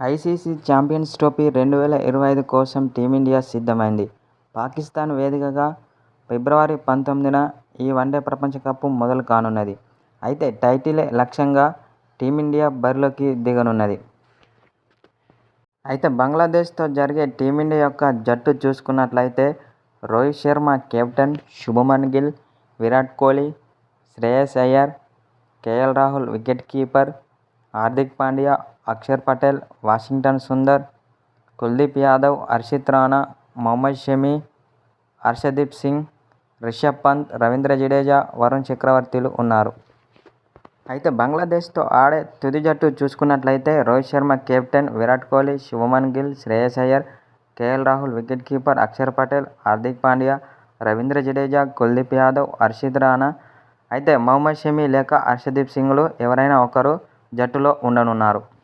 ICC champions trophy రెండు వేల ఇరవై ఐదు కోసం టీమిండియా సిద్ధమైంది. పాకిస్తాన్ వేదికగా ఫిబ్రవరి పంతొమ్మిదిన ఈ వన్డే ప్రపంచ కప్పు మొదలు కానున్నది. అయితే టైటిలే లక్ష్యంగా టీమిండియా బరిలోకి దిగనున్నది. అయితే బంగ్లాదేశ్తో జరిగే టీమిండియా యొక్క జట్టు చూసుకున్నట్లయితే Rohit Sharma captain Shubman Gill Virat Kohli Shreyas Iyer KL Rahul wicket keeper Hardik Pandya Axar Patel Washington Sundar Kuldeep Yadav Harshit Rana Mohammed Shami Arshdeep Singh Rishabh Pant Ravindra Jadeja Varun చక్రవర్తిలు ఉన్నారు. అయితే బంగ్లాదేశ్తో ఆడే తుది జట్టు చూసుకున్నట్లయితే Rohit Sharma captain Virat Kohli Shubman Gill Shreyas Iyer KL Rahul wicket keeper Axar Patel Hardik Pandya Ravindra Jadeja Kuldeep Yadav Harshit Rana. అయితే మొహమ్మద్ షమి లేక హర్షదీప్ సింగ్లు ఎవరైనా ఒకరు జట్టులో ఉండనున్నారు.